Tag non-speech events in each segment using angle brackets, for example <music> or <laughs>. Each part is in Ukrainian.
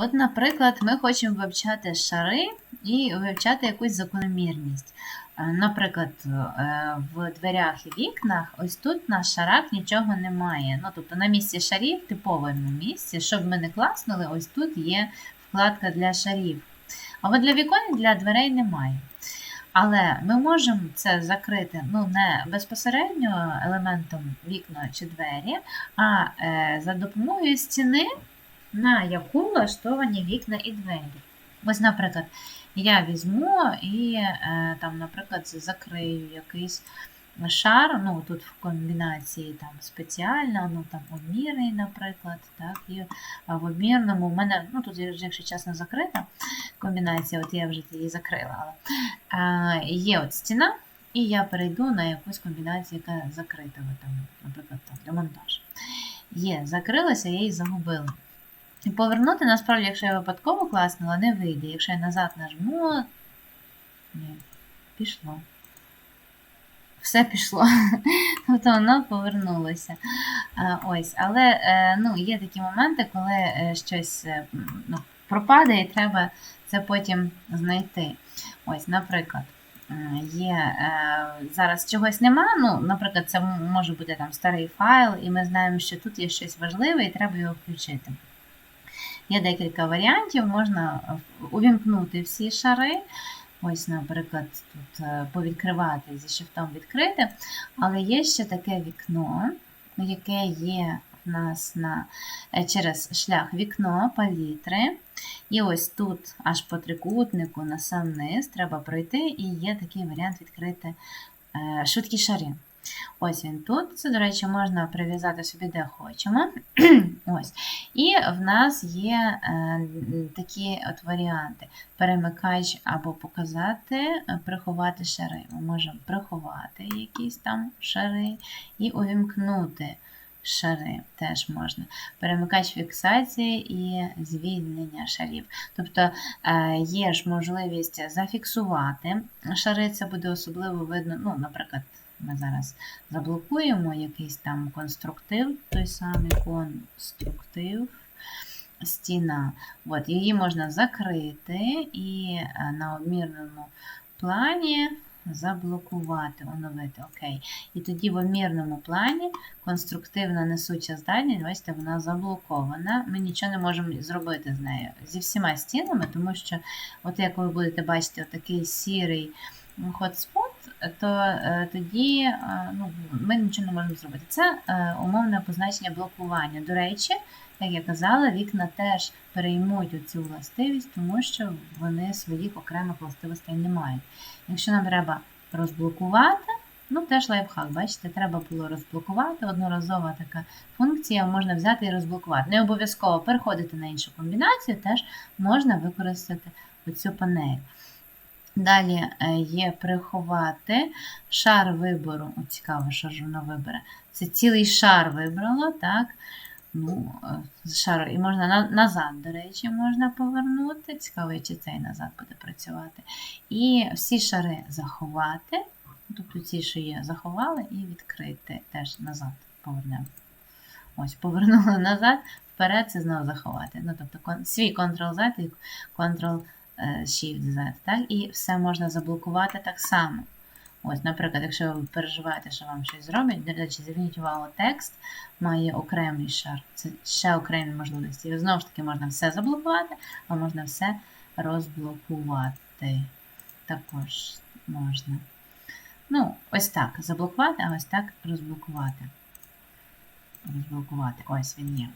От, наприклад, ми хочемо вивчати шари і вивчати якусь закономірність. Е, Наприклад, е, в дверях і вікнах, ось тут на шарах нічого немає. Ну, тобто на місці шарів, типовому місці, щоб ми не класнули, ось тут є вкладка для шарів. А от для вікон для дверей немає. Але ми можемо це закрити ну, не безпосередньо елементом вікна чи двері, а е, за допомогою стіни, на яку влаштовані вікна і двері. Ось, наприклад, я візьму і, е, там, наприклад, закрию якийсь шар, ну, тут в комбінації там спеціальна, ну там обмірний, наприклад, так, і в обмірному в мене, ну тут, якщо чесно, закрита комбінація, от я вже її закрила, але е, є от стіна, і я перейду на якусь комбінацію, яка закрита, там, наприклад, там, демонтаж. Є, закрилася, я її загубила. Повернути, насправді, якщо я випадково класнула, не вийде. Якщо я назад нажму, ні, пішло. Все пішло. <laughs> Тобто воно повернулося. Ось, але е, ну, є такі моменти, коли е, щось е, ну, пропадає, і треба це потім знайти. Ось, наприклад, є зараз чогось нема. Ну, наприклад, це може бути там старий файл, і ми знаємо, що тут є щось важливе, і треба його включити. Є декілька варіантів, можна е, увімкнути всі шари. Ось, наприклад, тут е, повідкривати зі шифтом відкрити. Але є ще таке вікно, яке є в нас на, е, через шлях вікно палітри. І ось тут, аж по трикутнику на сам низ, треба пройти, і є такий варіант відкрити швидкі шари. Ось він тут. Це, до речі, можна прив'язати собі де хочемо. <clears throat> Ось. І в нас є е, такі от варіанти: перемикач або показати, е, приховати шари. Ми можемо приховати якісь там шари і увімкнути шари теж можна. Перемикач фіксації і звільнення шарів. Тобто е, є ж можливість зафіксувати шари, це буде особливо видно, ну, наприклад. Ми зараз заблокуємо якийсь там конструктив, той самий конструктив, стіна. От, її можна закрити і е, на обмірному плані заблокувати, оновити. Окей. І тоді в обмірному плані конструктивна несуча здатність, бачите, вона заблокована. Ми нічого не можемо зробити з нею зі всіма стінами, тому що, от як ви будете бачити, отакий сірий хотспот, то е, тоді е, ну, ми нічого не можемо зробити. Це е, умовне позначення блокування. До речі, як я казала, вікна теж переймуть цю властивість, тому що вони своїх окремих властивостей не мають. Якщо нам треба розблокувати, ну теж лайфхак, бачите, треба було розблокувати. Одноразова така функція можна взяти і розблокувати. Не обов'язково переходити на іншу комбінацію, теж можна використати оцю панель. Далі е, є приховати шар вибору. О, цікаво, що ж воно вибере. Це цілий шар вибрало, так? Ну, е, шар, І можна на, назад, до речі, можна повернути. Цікаво, чи цей назад буде працювати. І всі шари заховати. Тобто ці, що є, заховали, і відкрити теж назад повернемо. Ось, повернули назад, вперед це знову заховати. Ну, тобто свій Ctrl-Z і Ctrl Shift-Z, так? І все можна заблокувати так само. Ось, наприклад, якщо ви переживаєте, що вам щось зроблять, до речі, зверніть увагу, текст має окремий шар. Це ще окремі можливості. І знову ж таки можна все заблокувати, а можна все розблокувати. Також можна. Ну, ось так заблокувати, а ось так розблокувати. Розблокувати. Ось він є.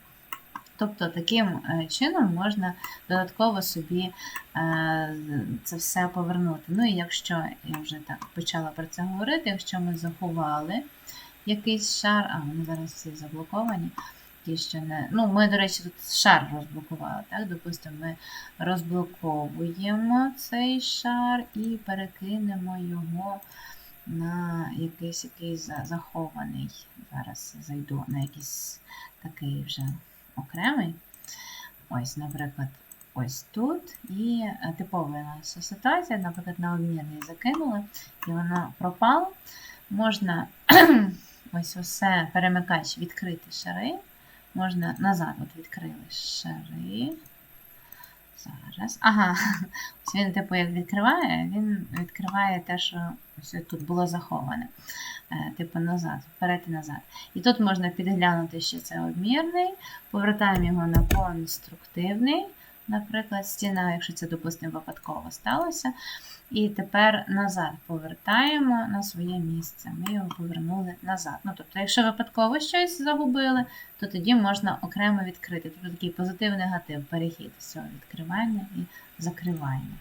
Тобто таким е, чином можна додатково собі е, це все повернути. Ну і якщо я вже так почала про це говорити, якщо ми заховали якийсь шар, а вони зараз всі заблоковані. Ті, що не... Ну, ми, до речі, тут шар розблокували. так? Допустимо, ми розблоковуємо цей шар і перекинемо його на якийсь якийсь захований. Зараз зайду на якийсь такий вже окремий. Ось, наприклад, ось тут. І типова типова наша ситуація, наприклад, на обмірний закинули, і воно пропало. Можна <clears throat> ось усе перемикач відкрити шари. Можна назад от відкрили шари. Зараз. Ага. <laughs> Ось він, типу, як відкриває, він відкриває те, що ось тут було заховане. Е, Типу назад, вперед і назад. І тут можна підглянути, що це обмірний. Повертаємо його на конструктивний, наприклад, стіна, якщо це, допустимо, випадково сталося. І тепер назад повертаємо на своє місце. Ми його повернули назад. Ну, тобто, якщо випадково щось загубили, то тоді можна окремо відкрити. Тобто такий позитив-негатив, перехід цього відкривання і закривання.